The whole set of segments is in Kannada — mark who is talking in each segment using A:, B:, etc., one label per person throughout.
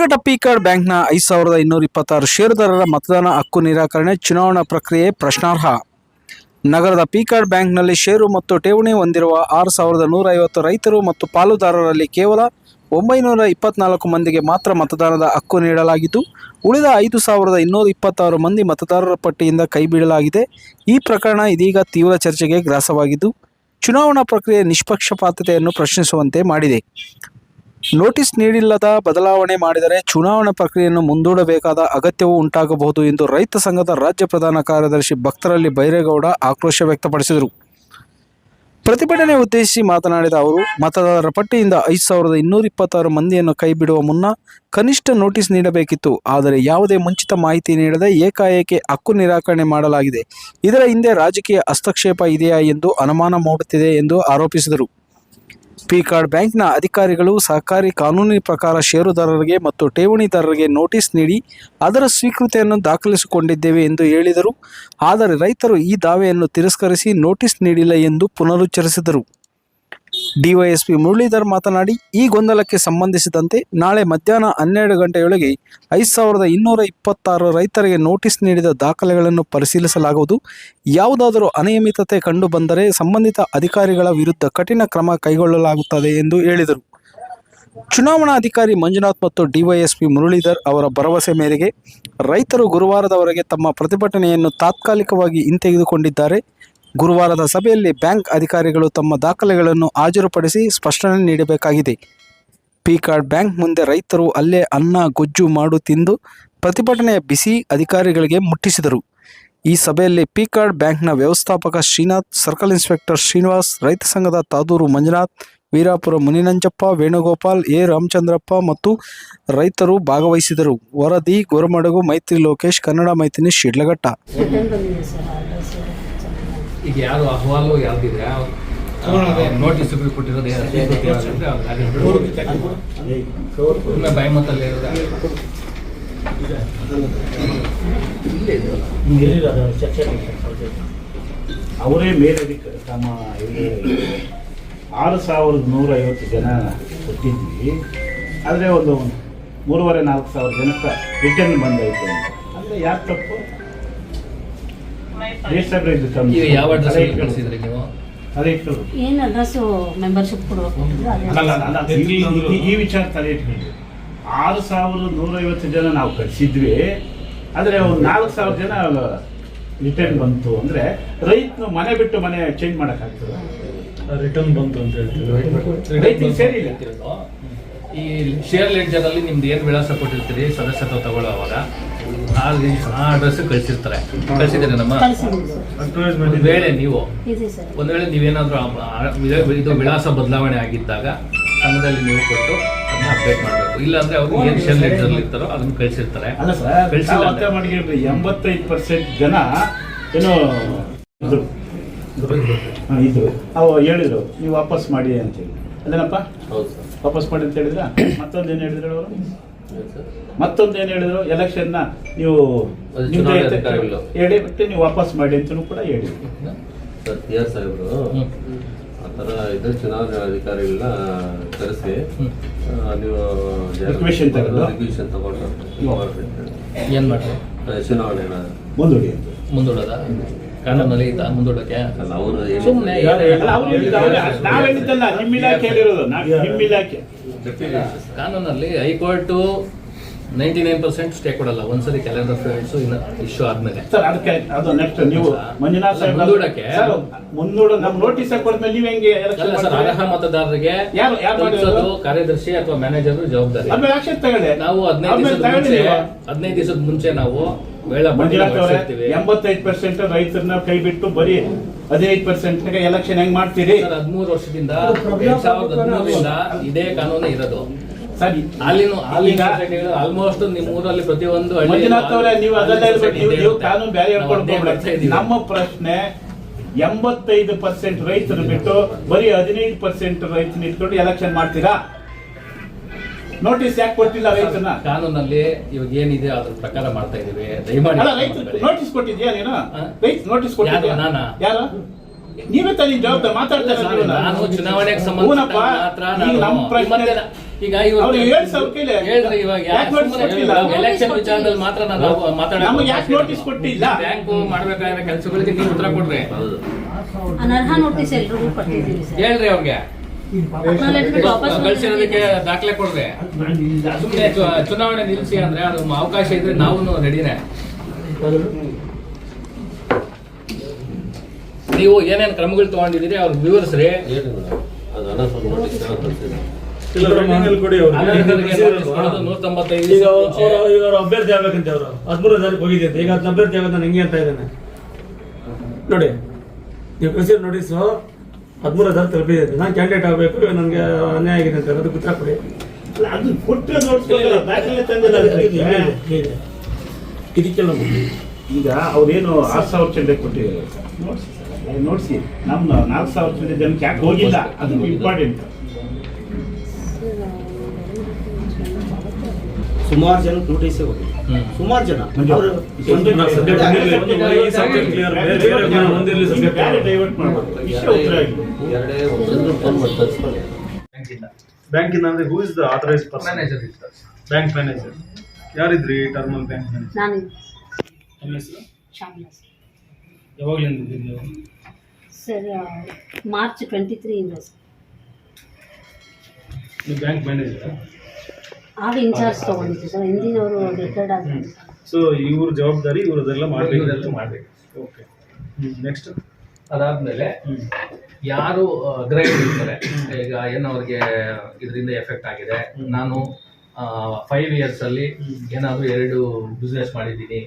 A: ಶಿಲ್ಘಟ್ಟ ಪಿಕಾರ್ಡ್ ಬ್ಯಾಂಕ್ನ ಐದು ಸಾವಿರದ ಇನ್ನೂರ ಇಪ್ಪತ್ತಾರು ಷೇರುದಾರರ ಮತದಾನ ಹಕ್ಕು ನಿರಾಕರಣೆ ಚುನಾವಣಾ ಪ್ರಕ್ರಿಯೆ ಪ್ರಶ್ನಾರ್ಹ. ನಗರದ ಪಿಕಾರ್ಡ್ ಬ್ಯಾಂಕ್ನಲ್ಲಿ ಷೇರು ಮತ್ತು ಠೇವಣಿ ಹೊಂದಿರುವ ಆರು ಸಾವಿರದ ನೂರ ಐವತ್ತು ರೈತರು ಮತ್ತು ಪಾಲುದಾರರಲ್ಲಿ ಕೇವಲ ಒಂಬೈನೂರ ಇಪ್ಪತ್ನಾಲ್ಕು ಮಂದಿಗೆ ಮಾತ್ರ ಮತದಾನದ ಹಕ್ಕು ನೀಡಲಾಗಿದ್ದು, ಉಳಿದ ಐದು ಸಾವಿರದ ಇನ್ನೂರ ಇಪ್ಪತ್ತಾರು ಮಂದಿ ಮತದಾರರ ಪಟ್ಟಿಯಿಂದ ಕೈಬಿಡಲಾಗಿದೆ ಈ ಪ್ರಕರಣ ಇದೀಗ ತೀವ್ರ ಚರ್ಚೆಗೆ ಗ್ರಾಸವಾಗಿದ್ದು, ಚುನಾವಣಾ ಪ್ರಕ್ರಿಯೆ ನಿಷ್ಪಕ್ಷಪಾತತೆಯನ್ನು ಪ್ರಶ್ನಿಸುವಂತೆ ಮಾಡಿದೆ. ನೋಟಿಸ್ ನೀಡಿಲ್ಲದ ಬದಲಾವಣೆ ಮಾಡಿದರೆ ಚುನಾವಣಾ ಪ್ರಕ್ರಿಯೆಯನ್ನು ಮುಂದೂಡಬೇಕಾದ ಅಗತ್ಯವೂ ಉಂಟಾಗಬಹುದು ಎಂದು ರೈತ ಸಂಘದ ರಾಜ್ಯ ಪ್ರಧಾನ ಕಾರ್ಯದರ್ಶಿ ಭಕ್ತರಲ್ಲಿ ಬೈರೇಗೌಡ ಆಕ್ರೋಶ ವ್ಯಕ್ತಪಡಿಸಿದರು. ಪ್ರತಿಭಟನೆ ಉದ್ದೇಶಿಸಿ ಮಾತನಾಡಿದ ಅವರು, ಮತದಾರರ ಪಟ್ಟಿಯಿಂದ ಐದು ಸಾವಿರದ ಇನ್ನೂರ ಇಪ್ಪತ್ತಾರು ಮಂದಿಯನ್ನು ಕೈಬಿಡುವ ಮುನ್ನ ಕನಿಷ್ಠ ನೋಟಿಸ್ ನೀಡಬೇಕಿತ್ತು. ಆದರೆ ಯಾವುದೇ ಮುಂಚಿತ ಮಾಹಿತಿ ನೀಡದೆ ಏಕಾಏಕಿ ಹಕ್ಕು ನಿರಾಕರಣೆ ಮಾಡಲಾಗಿದೆ. ಇದರ ಹಿಂದೆ ರಾಜಕೀಯ ಹಸ್ತಕ್ಷೇಪ ಇದೆಯಾ ಎಂದು ಅನುಮಾನ ಮೂಡುತ್ತಿದೆ ಎಂದು ಆರೋಪಿಸಿದರು. ಪಿಕಾರ್ಡ್ ಬ್ಯಾಂಕ್ನ ಅಧಿಕಾರಿಗಳು ಸಹಕಾರಿ ಕಾನೂನಿನ ಪ್ರಕಾರ ಷೇರುದಾರರಿಗೆ ಮತ್ತು ಠೇವಣಿದಾರರಿಗೆ ನೋಟಿಸ್ ನೀಡಿ ಅದರ ಸ್ವೀಕೃತಿಯನ್ನು ದಾಖಲಿಸಿಕೊಂಡಿದ್ದೇವೆ ಎಂದು ಹೇಳಿದರು. ಆದರೆ ರೈತರು ಈ ದಾವೆಯನ್ನು ತಿರಸ್ಕರಿಸಿ ನೋಟಿಸ್ ನೀಡಿಲ್ಲ ಎಂದು ಪುನರುಚ್ಚರಿಸಿದರು. ಡಿವೈಎಸ್ಪಿ ಮುರಳೀಧರ್ ಮಾತನಾಡಿ, ಈ ಗೊಂದಲಕ್ಕೆ ಸಂಬಂಧಿಸಿದಂತೆ ನಾಳೆ ಮಧ್ಯಾಹ್ನ ಹನ್ನೆರಡು ಗಂಟೆಯೊಳಗೆ ಐದು ಸಾವಿರದ ಇನ್ನೂರ ಇಪ್ಪತ್ತಾರು ರೈತರಿಗೆ ನೋಟಿಸ್ ನೀಡಿದ ದಾಖಲೆಗಳನ್ನು ಪರಿಶೀಲಿಸಲಾಗುವುದು. ಯಾವುದಾದರೂ ಅನಿಯಮಿತತೆ ಕಂಡುಬಂದರೆ ಸಂಬಂಧಿತ ಅಧಿಕಾರಿಗಳ ವಿರುದ್ಧ ಕಠಿಣ ಕ್ರಮ ಕೈಗೊಳ್ಳಲಾಗುತ್ತದೆ ಎಂದು ಹೇಳಿದರು. ಚುನಾವಣಾಧಿಕಾರಿ ಮಂಜುನಾಥ್ ಮತ್ತು ಡಿವೈಎಸ್ಪಿ ಮುರಳೀಧರ್ ಅವರ ಭರವಸೆ ಮೇರೆಗೆ ರೈತರು ಗುರುವಾರದವರೆಗೆ ತಮ್ಮ ಪ್ರತಿಭಟನೆಯನ್ನು ತಾತ್ಕಾಲಿಕವಾಗಿ ಹಿಂತೆಗೆದುಕೊಂಡಿದ್ದಾರೆ. ಗುರುವಾರದ ಸಭೆಯಲ್ಲಿ ಬ್ಯಾಂಕ್ ಅಧಿಕಾರಿಗಳು ತಮ್ಮ ದಾಖಲೆಗಳನ್ನು ಹಾಜರುಪಡಿಸಿ ಸ್ಪಷ್ಟನೆ ನೀಡಬೇಕಾಗಿದೆ. ಪಿಕಾರ್ಡ್ ಬ್ಯಾಂಕ್ ಮುಂದೆ ರೈತರು ಅಲ್ಲೇ ಅನ್ನ, ಗೊಜ್ಜು ಮಾಡು ತಿಂದು ಪ್ರತಿಭಟನೆಯ ಬಿಸಿ ಅಧಿಕಾರಿಗಳಿಗೆ ಮುಟ್ಟಿಸಿದರು. ಈ ಸಭೆಯಲ್ಲಿ ಪಿಕಾರ್ಡ್ ಬ್ಯಾಂಕ್ನ ವ್ಯವಸ್ಥಾಪಕ ಶ್ರೀನಾಥ್, ಸರ್ಕಲ್ ಇನ್ಸ್ಪೆಕ್ಟರ್ ಶ್ರೀನಿವಾಸ್, ರೈತ ಸಂಘದ ತಾದೂರು ಮಂಜುನಾಥ್, ವೀರಾಪುರ ಮುನಿನಂಜಪ್ಪ, ವೇಣುಗೋಪಾಲ್, ಎ. ರಾಮಚಂದ್ರಪ್ಪ ಮತ್ತು ರೈತರು ಭಾಗವಹಿಸಿದರು. ವರದಿ, ಗೊರಮಡಗು, ಮೈತ್ರಿ ಲೋಕೇಶ್, ಕನ್ನಡ ಮೈತ್ರಿ ಶಿಡ್ಲಘಟ್ಟ
B: ರಿಟರ್ನ್ ಬಂದಿದೆ ಸರ್ ಆರ್ಡರ್ಸ್
C: ಈಗ ಯಾರು ಅಹವಾಲು ಯಾವ್ದಿದೆ? ನೋಟಿಸ್ ಕೊಟ್ಟಿರೋದು ಅವ್ರು. ಬಾಯ್ಮತ್ತಲ್ಲಿ
D: ಮೇಲೆ ತಮ್ಮ ಆರು ಸಾವಿರದ ನೂರ ಐವತ್ತು ಜನ ಕೊಟ್ಟಿದ್ವಿ. ಆದರೆ ಒಂದು ಮೂರುವರೆ ನಾಲ್ಕು ಸಾವಿರ ಜನಕ್ಕೆ ರಿಟರ್ನ್ ಬಂದೈತೆ ಅಂದರೆ ಯಾಕೆ ತಪ್ಪು?
C: ಈಗ ಯಾವ ಅಡ್ರೆಸ್. ಕಳಿಸಿದ್ರಿ ನೀವು?
D: ಅದೇ.
B: ಏನು ಅಡ್ರೆಸ್ಸು ಮೆಂಬರ್ಶಿಪ್
D: ಈ- ವಿಚಾರ ತಲೆ ಇಟ್ಕೊಂಡು ಆರು ಸಾವಿರದ ನೂರೈವತ್ತು ಜನ ನಾವು ಕಳಿಸಿದ್ವಿ. ಆದ್ರೆ ಒಂದು ನಾಲ್ಕು ಸಾವಿರ ಜನ ರಿಟರ್ನ್ ಬಂತು. ಅಂದ್ರೆ ರೈತನು ಮನೆ ಬಿಟ್ಟು ಮನೆ ಚೇಂಜ್ ಮಾಡೋಕ್ಕಾಗ್ತದೆ?
E: ರಿಟರ್ನ್ ಬಂತು ಅಂತ ಹೇಳ್ತೀವಿ
D: ಸೇರಿಲ್ಲ.
C: ಈ ಶೇರ್ ಲೆಡ್ಜರ್ ಅಲ್ಲಿ ನಿಮ್ದು ಏನ್ ವಿಳಾಸ ಕೊಟ್ಟಿರ್ತೀರಿ? ಸದಸ್ಯತ್ವ ತಗೊಳ್ಳೋವಾಗ ಲಿ- ಆ ಅಡ್ರೆಸ್ ಕಳಿಸಿರ್ತಾರೆ. ಕಳಿಸಿದ್ರೆ ನಮ್ಮ ಒಂದು ವೇಳೆ ನೀವು ಒಂದು ವೇಳೆ ನೀವೇನಾದ್ರೂ ಇದು- ಇದು ವಿಳಾಸ ಬದಲಾವಣೆ ಆಗಿದ್ದಾಗ ಸಂಘದಲ್ಲಿ ನೀವು ಕೊಟ್ಟು ಅದನ್ನ ಅಪ್ಡೇಟ್ ಮಾಡಬೇಕು. ಇಲ್ಲಾಂದ್ರೆ ಅವರು ಏನ್ ಶೆಲ್ ಲೆಟರ್ ಇರ್ತಾರೋ ಅದನ್ನ ಕಳಿಸಿರ್ತಾರೆ.
D: ಅಲ್ಲ
C: ಕಳ್ಸಿಲ್ಲ ಅಂದ್ರೆ.
D: ಎಂಬತ್ತೈದು ಪರ್ಸೆಂಟ್ ಜನ ಏನೋ ಇದ್ರು ಹಾ, ಇದ್ರು ಅವು ಹೇಳಿದ್ರು ನೀವು ವಾಪಸ್ ಮಾಡಿ ಅಂತೇಳಿ ಅದೇನಪ್ಪ? ವಾಪಸ್ ಮಾಡಿ ಅಂತ ಹೇಳಿದ್ರ? ಮತ್ತೊಂದೇನು ಹೇಳಿದ್ರು ಅವರು? ಮತ್ತೊಂದೇನು ಹೇಳಿದ್ರು? ಎಲೆಕ್ಷನ್ನ ನೀವು
F: ಚುನಾವಣೆ.
D: ಹೇಳಿ ಮತ್ತೆ ನೀವು ವಾಪಸ್ ಮಾಡಿ ಅಂತಲೂ ಕೂಡ ಹೇಳಿ.
F: ಸರ್ ಸಾಹೇಬ್ರು. ಆ ಥರ ಇದು ಚುನಾವಣಾ ಅಧಿಕಾರಿಗಳನ್ನ ಕರೆಸಿ ನೀವು
D: ತಗೊಂಡು?
F: ರಿಕ್ವಿಷನ್ ತಗೊಂಡು.
C: ಏನ್
F: ಚುನಾವಣೆನ
D: ಮುಂದೂಡಿ ಅಂತ.
C: ಮುಂದೂಡೋದ? ಕಾನೂನಲ್ಲಿ ಮುಂದೂಡಕ್ಕೆ
F: ಅಲ್ಲ ಅವರು.
D: ನಾವ್ ಹೇಳಿದ್ದಲ್ಲ ನಿಮ್ಮ ಇಲಾಖೆ ಹೇಳಿರೋದು ನಿಮ್ಮ ಇಲಾಖೆ.
C: ಕಾನೂನಲ್ಲಿ high court ninety nine percent stay ಕೊಡಲ್ಲ. ಒಂದ್ಸರಿ ಕ್ಯಾಲೆಂಡರ್ ಫ್ರೆಂಡ್ಸ್ ಇಶ್ಯೂ ಆದ್ಮೇಲೆ.
D: ಸರ್ ಅದಕ್ಕೆ ಅದು ನೆಕ್ಸ್ಟ್ ನೀವು ಮಂಜುನಾಥ್ ಸರ್
C: ಮುಂದೂಡಕ್ಕೆ?
D: ಮುಂದೂಡ ನಮ್ ನೋಟಿಸ್ ಕೊಡ್ಮೇಲೆ ನೀವ್ ಹೆಂಗೆ
C: ಸರ್ ಅರ್ಹ ಮತದಾರರಿಗೆ ಕಾರ್ಯದರ್ಶಿ ಅಥವಾ ಮ್ಯಾನೇಜರ್ ಜವಾಬ್ದಾರಿ. ನಾವು ಹದಿನೈದು ದಿವಸದ ಮುಂಚೆ ಹದಿನೈದು ದಿವಸದ ಮುಂಚೆ ನಾವು
D: ಮಂಜುನಾಥ್ ಅವರೇ ಎಂಬತ್ತೈದು ಪರ್ಸೆಂಟ್ ರೈತರನ್ನ ಕೈ ಬಿಟ್ಟು ಬರೀ ಹದಿನೈದು ಪರ್ಸೆಂಟ್ ಎಲೆಕ್ಷನ್ ಹೆಂಗ್ ಮಾಡ್ತೀರಿ?
C: ಸರ್ ಹದಿಮೂರು ವರ್ಷದಿಂದ ಎರಡ್ ಸಾವಿರದ ಹದಿಮೂರರಿಂದ ಇದೇ ಕಾನೂನು ಇರೋದು.
D: ಸರ್.
C: ಅಲ್ಲಿನ ಅಲ್ಲಿ ಆಲ್ಮೋಸ್ಟ್ ನಿಮ್ಮ ಊರಲ್ಲಿ ಪ್ರತಿಯೊಂದು
D: ಮಂಜುನಾಥ್ ಅವರೇ ನೀವು ಅದೆಲ್ಲ ನೀವು. ಕಾನೂನು ಬೇರೆ
C: ಇದೀವಿ.
D: ನಮ್ಮ ಪ್ರಶ್ನೆ ಎಂಬತ್ತೈದು ಪರ್ಸೆಂಟ್ ರೈತರು ಬಿಟ್ಟು ಬರೀ ಹದಿನೈದು ಪರ್ಸೆಂಟ್ ರೈತನ ಇಟ್ಕೊಂಡು ಎಲೆಕ್ಷನ್ ಮಾಡ್ತೀರಾ? ನೋಟಿಸ್ ಯಾಕೆ ಕೊಟ್ಟಿಲ್ಲ ರೈತನ
C: ಕಾನೂನಲ್ಲಿ ಇವಾಗ ಏನಿದೆ ಅದ್ರ ಪ್ರಕಾರ ಮಾಡ್ತಾ ಇದೀವಿ ದಯಮಾಡಿ
D: ಅಲ್ಲ ರೈತ ನೋಟಿಸ್ ಕೊಟ್ಟಿದ್ಯಾ ನೀನು? ರೈತ ನೋಟಿಸ್ ಕೊಟ್ಟಿದ್ಯಾ?
C: ಯಾರು?
D: ಯಾರು? ನೀವೇ ತಾನೇ ಜವಾಬ್ದಾರಿ ಮಾತಾಡ್ತಾರೆ
C: ನಾನು- ಚುನಾವಣೆಗೆ ಸಂಬಂಧಪಟ್ಟ
D: ಹೂನಪ್ಪ,
C: ಮಾತ್ರ
D: ನಮ್ಮ ಪ್ರಶ್ನೆ
C: ಈಗ ಹೇಳ್ರಿ ಇವಾಗ? ಎಲೆಕ್ಷನ್ ವಿಚಾರದಲ್ಲಿ ಮಾತ್ರ ನಾನು
G: ನಮಗೆ ಯಾಕೆ ನೋಟಿಸ್ ಕೊಟ್ಟಿಲ್ಲ?
C: ಬ್ಯಾಂಕ್ ಕೆಲಸಗಳಿಗೆ ನೀವು ಉತ್ತರ ಕೊಡ್ರಿ.
D: ಹೌದು
B: ಅನರ್ಹ ನೋಟಿಸ್ ಎಲ್ರಿಗೂ ಕೊಟ್ಟಿದ್ದೀವಿ ಸರ್.
C: ಹೇಳ್ರಿ ಅವ್ರಿಗೆ. ಕಳ್ಸಿರೋದಕ್ಕೆ ದಾಖಲೆ ಕೊಡದೆ. ಸುಮ್ಮನೆ ಚುನಾವಣೆ ನಿಲ್ಲಿಸಿ ಅಂದ್ರೆ ಅದು ಅವಕಾಶ ಇದ್ರೆ ನಾವು ರೆಡಿನೇ ನೀವು ಏನೇನು ಕ್ರಮಗಳು ತಗೊಂಡಿದ್ದೀರಿ ಅವ್ರು ವಿವರಿಸ್ರಿ. ನೂರ ತೊಂಬತ್ತೈದು
E: ಈಗ ಇವರು ಅಭ್ಯರ್ಥಿ ಆಗ್ಬೇಕಂತ ಅವರು. ಹದಿಮೂರು ತಾರೀಕು ಹೋಗಿದೆ ಅಂತ. ಈಗ ಅದು ಅಭ್ಯರ್ಥಿ ಆಗುತ್ತೆ ನಾನು ಹೆಂಗೆ ಅಂತ ಇದ್ದಾನೆ. ನೋಡಿ ನೀವು ಕಳಿಸಿರೋ ನೋಟಿಸು ಹದಿಮೂರು ತಾರೀಕು ತಲುಪಿದೆ ಅಂತ. ನಾನು ಕ್ಯಾಂಡಿಡೇಟ್ ಆಗಬೇಕು ನನಗೆ ಅನ್ಯಾಯ ಆಗಿದೆ ಅಂತ ಅದು ಉತ್ತರ ಕೊಡಿ.
G: ಅಲ್ಲ, ಅದು ಕೊಟ್ಟು ತಂದಿಲ್ಲ ಅದಕ್ಕೆ.
E: ಇದಕ್ಕೆಲ್ಲ
G: ಈಗ ಅವ್ರೇನು ಆರು ಸಾವಿರ ಚಂಡೆ ಕೊಟ್ಟಿದ್ದಾರೆ? ನೋಡ್ಸಿ ನಮ್ಮ ನಾಲ್ಕು ಸಾವಿರ ಚಂಡೆ ಜನಕ್ಕೆ ಯಾಕೆ ಹೋಗಿಲ್ಲ? ಅದು ಇಂಪಾರ್ಟೆಂಟ್ ಉತ್ತರ ಜನ
D: ಎರಡೇ ಹೋಗಿದೆ ಫೋನ್ ಜನ ಬ್ಯಾಂಕ್
E: ಇಂದ ಅಂದ್ರೆ who is the authorise person. Bank manager ಯಾರಿದ್ರಿ ಟರ್ಮಲ್ ಬ್ಯಾಂಕ್ ಮ್ಯಾನೇಜರ್
B: ನಾನು
E: ನಿಮ್ಮ ಹೆಸರು?
B: ಶಾಮಿಲಾ ಸರ್.
E: ಯಾವಾಗಲಿಂದ ಇದ್ದೀರಿ ನೀವು?
B: ಸರ್ ಮಾರ್ಚ್ ಟ್ವೆಂಟಿ ತ್ರೀ ಇಂದ. ಸರ್
E: ನೀವು ಬ್ಯಾಂಕ್ ಮ್ಯಾನೇಜರ್
B: ಆಗ ಇನ್ಚಾರ್ಜ್ ತೊಗೊಂಡಿದ್ದು. ಸರ್ ಹಿಂದಿನವರು ರಿಟೈರ್ಡ್ ಆದ
E: ಸೊ ಇವ್ರ ಜವಾಬ್ದಾರಿ ಇವ್ರದೆಲ್ಲ ಮಾಡ್ಬೇಕು.
C: ಅಂತ ಮಾಡಬೇಕು.
E: ಓಕೆ ನೆಕ್ಸ್ಟ್
C: ಅದಾದ್ಮೇಲೆ ಯಾರು ಗ್ರೈಡ್ ಇರ್ತಾರೆ? ಈಗ ಏನು ಅವ್ರಿಗೆ ಇದರಿಂದ ಎಫೆಕ್ಟ್ ಆಗಿದೆ? ನಾನು ಫೈವ್ ಇಯರ್ಸ್ ಅಲ್ಲಿ ಏನಾದ್ರು ಎರಡು ಬಿಸ್ನೆಸ್ ಮಾಡಿದ್ದೀನಿ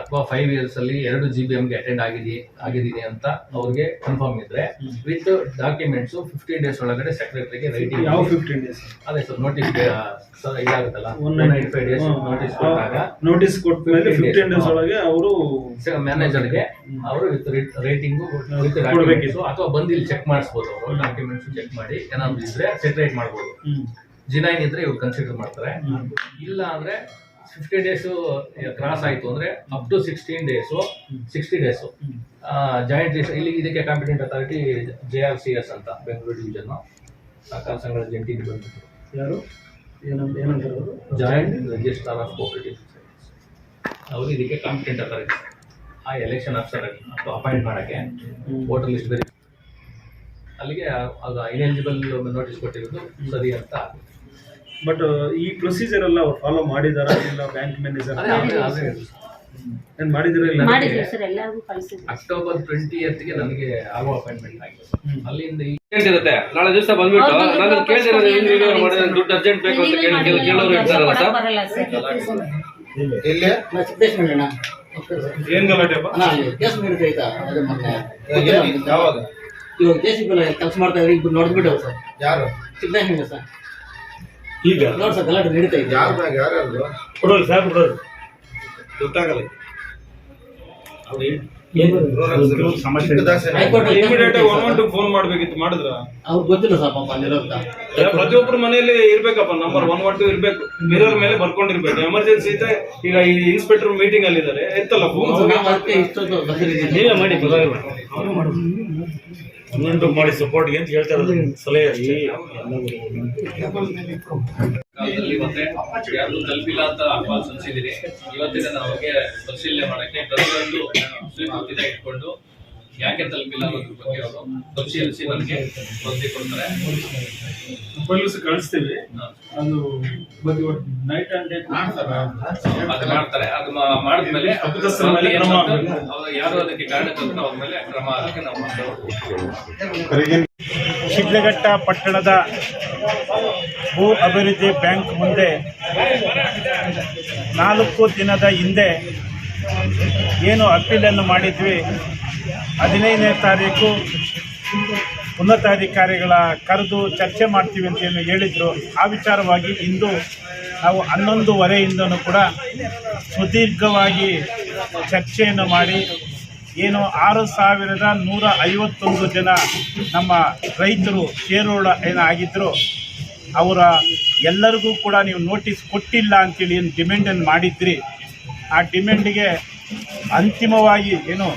C: ಅಥವಾ ಫೈವ್ ಇಯರ್ಸ್ ಅಲ್ಲಿ ಎರಡು ಜಿ ಬಿ ಎಮ್ಗೆ ಅಟೆಂಡ್ ಆಗಿದೆ ಆಗಿದ್ದೀನಿ ಅಂತ ಅವ್ರಿಗೆ ಕನ್ಫರ್ಮ್ ಇದ್ರೆ ವಿತ್ ಡಾಕ್ಯುಮೆಂಟ್ಸ್ ಫಿಫ್ಟೀನ್ ಡೇಸ್ ಒಳಗಡೆ ಸೆಕ್ರೆಟರಿಗೆ ರೈಟಿಂಗ್
E: ಯಾವ ಫಿಫ್ಟೀನ್ ಡೇಸ್
C: ಅದೇ sir notice ಇದಾಗುತ್ತಲ್ಲ? One ninety five days notice ಕೊಟ್ಟಾಗ
E: ನೋಟಿಸ್ ಕೊಟ್ಟ ಮೇಲೆ
C: 15
E: ಫಿಫ್ಟೀನ್ ಡೇಸ್. ಒಳಗೆ ಅವರು
C: ಮ್ಯಾನೇಜರ್ಗೆ ಅವರು ವಿತ್ ರೇಟಿಂಗು ವಿತ್. ಅಥವಾ ಬಂದು ಇಲ್ಲಿ ಚೆಕ್ ಮಾಡಿಸ್ಬೋದು ಅವರು ಡಾಕ್ಯುಮೆಂಟ್ಸ್ ಚೆಕ್ ಮಾಡಿ ಏನಾದ್ರು ಇದ್ರೆ ಸೆಟ್ರೇಟ್ ಮಾಡ್ಬೋದು. ಜಿನೈನ್ ಇದ್ರೆ ಇವ್ರು ಕನ್ಸಿಡರ್ ಮಾಡ್ತಾರೆ. ಇಲ್ಲ ಅಂದ್ರೆ ಫಿಫ್ಟಿ ಡೇಸು ಕ್ರಾಸ್ ಆಯ್ತು ಅಂದ್ರೆ up to sixteen days sixty days joint ಇಲ್ಲಿ ಇದಕ್ಕೆ competent authority J R C S ಅಂತ ಬೆಂಗಳೂರು ಡಿವಿಷನ್ ಸಹಕಾರ ಸಂಘದ ಜಂಟಿ ಬಂದ್ಬಿಟ್ಟು
E: ಯಾರು? ಏನಂತಾರೆ
C: ಜಾಯಿಂಟ್ ರಿಜಿಸ್ಟ್ರಾರ್ ಆಫ್ ಕೋಪರೇಟಿವ್ ಅವರು ಇದಕ್ಕೆ ಕಾಂಪಿಟೆಂಟ್ ಅಥಾರಿಟಿ ಆ ಎಲೆಕ್ಷನ್ ಆಫೀಸರ್ ಅಥವಾ ಅಪಾಯಿಂಟ್ ಮಾಡೋಕ್ಕೆ ವೋಟರ್ ಲಿಸ್ಟ್ ಬೇರೆ ಅಲ್ಲಿಗೆ ಅದು ಇನೆಲಿಜಿಬಲ್ ನೋಟಿಸ್ ಕೊಟ್ಟಿರೋದು ಸರಿ ಅಂತ
E: ಬಟ್ ಈ ಪ್ರೊಸೀಜರ್ ಎಲ್ಲ ಅವ್ರು ಫಾಲೋ ಮಾಡಿದಾರ? ಇಲ್ಲ ಬ್ಯಾಂಕ್ ಮ್ಯಾನೇಜರ್
C: ನಾನು
E: ಏನ್ ಮಾಡಿದಿರ ಇಲ್ಲ?
B: ಮಾಡಿದ್ದೀವಿ ಸರ್ ಎಲ್ಲರಿಗೂ ಕಳಿಸಿದ್ವಿ.
C: ಅಕ್ಟೋಬರ್ ಟ್ವೆಂಟಿ ಗೆ ನನಗೆ ಆಗೋ ಅಪಾಯಿಂಟ್ಮೆಂಟ್ ಆಗಿದೆ. ಅಲ್ಲಿಂದ
F: ಇರುತ್ತೆ ನಾಳೆ ದಿವಸ ಬಂದ್ಬಿಟ್ಟು ನಾನು
B: ವಾಪಸ್
F: ಕೇಳಿದ್ರೆ
B: ಕೊಡಿ ಮಾಡಿ.
F: ದುಡ್ಡು ಅರ್ಜೆಂಟ್ ಬೇಕು ಅಂತ ಕೇಳಿ ಕೇಳೋರು ಇರ್ತಾರಲ್ಲ ಸರ್?
B: ಸರ್.
E: ಏನ್ ಗಲಾಟೆಪ್ಪ
H: ಕೇಸ್ ನಡೀತಾ ಅದೇ ಮೊನ್ನೆ. ಯಾವಾಗ? ಇವಾಗ ಜೆ ಸಿ ಬಿ ಕೆಲಸ ಮಾಡ್ತಾ ಇದ್ರೆ ಇಬ್ರು ನೋಡ್ಬಿಟ್ಟು ಸರ್. ಯಾರು? ಸಿದ್ದರಾಮಯ್ಯ ಸರ್.
E: ಈಗ?
H: ನೋಡಿ ಸರ್ ಗಲಾಟೆ ನಡೀತಾ ಇದೆ.
E: ಕೊಡೋರು ಸಾಕು ಕೊಡೋರು.
G: ಸಮಸ್ಯೆ ಇದೆ.
H: High court
E: immediate one one two phone ಮಾಡ್ಬೇಕಿತ್ತು ಮಾಡಿದ್ರ?
H: ಅವ್ರಿಗೆ ಗೊತ್ತಿಲ್ಲ ಸರ್ ಪಾಪ
E: ಪ್ರತಿಯೊಬ್ಬರ ಮನೆಯಲ್ಲಿ ಇರ್ಬೇಕಪ್ಪ ನಂಬರ್ ಒನ್ ಒನ್ ಟು ಇರ್ಬೇಕು. ಮಿರರ್ ಮೇಲೆ ಬರ್ಕೊಂಡಿರ್ಬೇಕು. ಎಮರ್ಜೆನ್ಸಿ ಇದೆ ಈಗ ಈ ಇನ್ಸ್ಪೆಕ್ಟರ್ ಮೀಟಿಂಗ್ ಅಲ್ಲಿ ಇದಾರೆ ಎತ್ತಲ್ಲ ಫೋನ್
H: ನಾವು ಅದಕ್ಕೆ ಇಷ್ಟೊಂದು ಬಂದಿದ್ದೀವಿ
E: ನೀವೇ ಮಾಡಿ ಒನ್ನೊಂದು ಮಾಡಿ ಸಪೋರ್ಟ್ಗೆ ಅಂತ ಹೇಳ್ತಾ ಇರೋದು ಸಲಹೆ
C: ಮತ್ತೆ ಯಾರು ತಲುಪಿಲ್ಲ ಅಂತ ಅಹವಾಲು ಸಲ್ಲಿಸಿದಿರಿ ಇವತ್ತಿನ ನಮಗೆ ಪರಿಶೀಲನೆ ಮಾಡಕ್ಕೆ ಪ್ರತಿಯೊಂದು ಸ್ವೀಕೃತಿನ ಇಟ್ಕೊಂಡು ಯಾಕೆ ತಲುಪಿಲ್ಲ ಅನ್ನೋದ್ರ ಬಗ್ಗೆ ಅವರು ಪರಿಶೀಲಿಸಿ ನನಗೆ ವರದಿ ಕೊಡ್ತಾರೆ.
E: ಮೊಬೈಲ್ಸ್ ಕಳಿಸ್ತೀವಿ. ಅದು ನೈಟ್ ಅಂಡ್ ಡೇ
C: ಅದು ಮಾಡ್ತಾರೆ. ಅದು ಮಾ- ಮಾಡಿದ್ಮೇಲೆ. ಅವ್ರು ಯಾರು ಅದಕ್ಕೆ ಕಾರಣ ಅವ್ರ ಮೇಲೆ ಕ್ರಮ ಅದಕ್ಕೆ ನಾವು ಮಾಡ್ತೇವೆ.
G: ಶಿಡ್ಲಘಟ್ಟ ಪಟ್ಟಣದ ಭೂ ಅಭಿವೃದ್ಧಿ ಬ್ಯಾಂಕ್ ಮುಂದೆ ನಾಲ್ಕು ದಿನದ ಹಿಂದೆ ಏನು ಅಪೀಲನ್ನು ಮಾಡಿದ್ವಿ? ಹದಿನೈದನೇ ತಾರೀಕು ಉನ್ನತಾಧಿಕಾರಿಗಳ ಕರೆದು ಚರ್ಚೆ ಮಾಡ್ತೀವಿ ಅಂತ ಏನು ಹೇಳಿದರು. ಆ ವಿಚಾರವಾಗಿ ಇಂದು ನಾವು ಹನ್ನೊಂದುವರೆಯಿಂದನೂ ಕೂಡ ಸುದೀರ್ಘವಾಗಿ ಚರ್ಚೆಯನ್ನು ಮಾಡಿ ಏನು ಆರು ಸಾವಿರದ ನೂರ ಐವತ್ತೊಂದು ಜನ ನಮ್ಮ ರೈತರು ಷೇರುಗಳ ಏನಾಗಿದ್ದರು ಅವರ ಎಲ್ಲರಿಗೂ ಕೂಡ ನೀವು ನೋಟಿಸ್ ಕೊಟ್ಟಿಲ್ಲ ಅಂತೇಳಿ ಏನು ಡಿಮ್ಯಾಂಡನ್ನು ಮಾಡಿದ್ರಿ. ಆ ಡಿಮ್ಯಾಂಡಿಗೆ ಅಂತಿಮವಾಗಿ ಏನು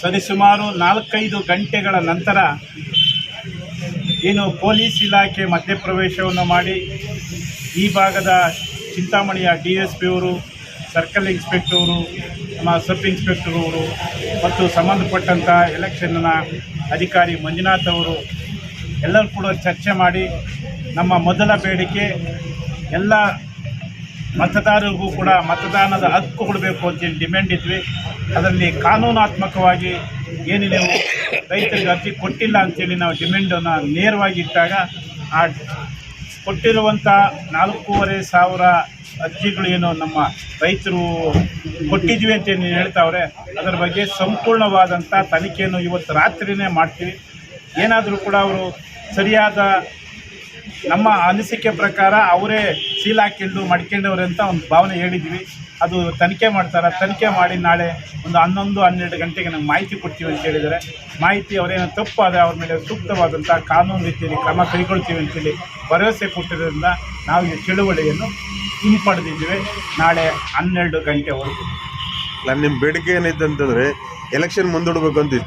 G: ಸರಿಸುಮಾರು ನಾಲ್ಕೈದು ಗಂಟೆಗಳ ನಂತರ ಏನು ಪೊಲೀಸ್ ಇಲಾಖೆ ಮಧ್ಯಪ್ರವೇಶವನ್ನು ಮಾಡಿ ಈ ಭಾಗದ ಚಿಂತಾಮಣಿಯ ಡಿ ಎಸ್ ಪಿ ಅವರು ಸರ್ಕಲ್ ಇನ್ಸ್ಪೆಕ್ಟರ್ ಅವರು ನಮ್ಮ ಸಬ್ ಇನ್ಸ್ಪೆಕ್ಟರ್ ಅವರು ಮತ್ತು ಸಂಬಂಧಪಟ್ಟಂಥ ಎಲೆಕ್ಷನ್ನ ಅಧಿಕಾರಿ ಮಂಜುನಾಥ್ ಅವರು ಎಲ್ಲರೂ ಕೂಡ ಚರ್ಚೆ ಮಾಡಿ ನಮ್ಮ ಮೊದಲ ಬೇಡಿಕೆ ಎಲ್ಲ ಮತದಾರರಿಗೂ ಕೂಡ ಮತದಾನದ ಹಕ್ಕು ಕೊಡಬೇಕು ಅಂತೇಳಿ ಡಿಮ್ಯಾಂಡ್ ಇದ್ವಿ. ಅದರಲ್ಲಿ ಕಾನೂನಾತ್ಮಕವಾಗಿ ಏನು ನೀವು ರೈತರಿಗೆ ಅರ್ಜಿ ಕೊಟ್ಟಿಲ್ಲ ಅಂತೇಳಿ ನಾವು ಡಿಮ್ಯಾಂಡನ್ನು ನೇರವಾಗಿ ಇಟ್ಟಾಗ ಆ ಕೊಟ್ಟಿರುವಂಥ ನಾಲ್ಕೂವರೆ ಸಾವಿರ ಅರ್ಜಿಗಳು ಏನು ನಮ್ಮ ರೈತರು ಕೊಟ್ಟಿದ್ವಿ ಅಂತ ಏನು ಹೇಳ್ತಾವ್ರೆ. ಅದರ ಬಗ್ಗೆ ಸಂಪೂರ್ಣವಾದಂಥ ತನಿಖೆಯನ್ನು ಇವತ್ತು ರಾತ್ರಿನೇ ಮಾಡ್ತೀವಿ. ಏನಾದರೂ ಕೂಡ ಅವರು ಸರಿಯಾದ ನಮ್ಮ ಅನಿಸಿಕೆ ಪ್ರಕಾರ ಅವರೇ ಸೀಲ್ ಹಾಕಿಂಡು ಮಡ್ಕೊಂಡವ್ರೆ ಅಂತ ಒಂದು ಭಾವನೆ ಹೇಳಿದ್ವಿ ಅದು ತನಿಖೆ ಮಾಡ್ತಾರೆ? ತನಿಖೆ ಮಾಡಿ ನಾಳೆ ಒಂದು ಹನ್ನೊಂದು, ಹನ್ನೆರಡು ಗಂಟೆಗೆ ನಮ್ಗೆ ಮಾಹಿತಿ ಕೊಡ್ತೀವಿ ಅಂತ ಹೇಳಿದರೆ ಮಾಹಿತಿ ಅವರೇನೋ ತಪ್ಪಾದರೆ ಅವ್ರ ಮೇಲೆ ಸೂಕ್ತವಾದಂಥ ಕಾನೂನು ರೀತಿಯಲ್ಲಿ ಕ್ರಮ ಕೈಗೊಳ್ತೀವಿ ಅಂತೇಳಿ ಭರವಸೆ ಕೊಟ್ಟಿರೋದ್ರಿಂದ ನಾವು ಈ ಚಳುವಳಿಯನ್ನು ಹಿಂಪಡೆದಿದ್ದೀವಿ. ನಾಳೆ ಹನ್ನೆರಡು ಗಂಟೆವರೆಗೂ.
I: ನಾನು ನಿಮ್ಮ ಬೇಡಿಕೆ ಏನಿದೆ ಅಂತಂದರೆ ಎಲೆಕ್ಷನ್ ಮುಂದೂಡಬೇಕು ಅಂತಿತ್ತು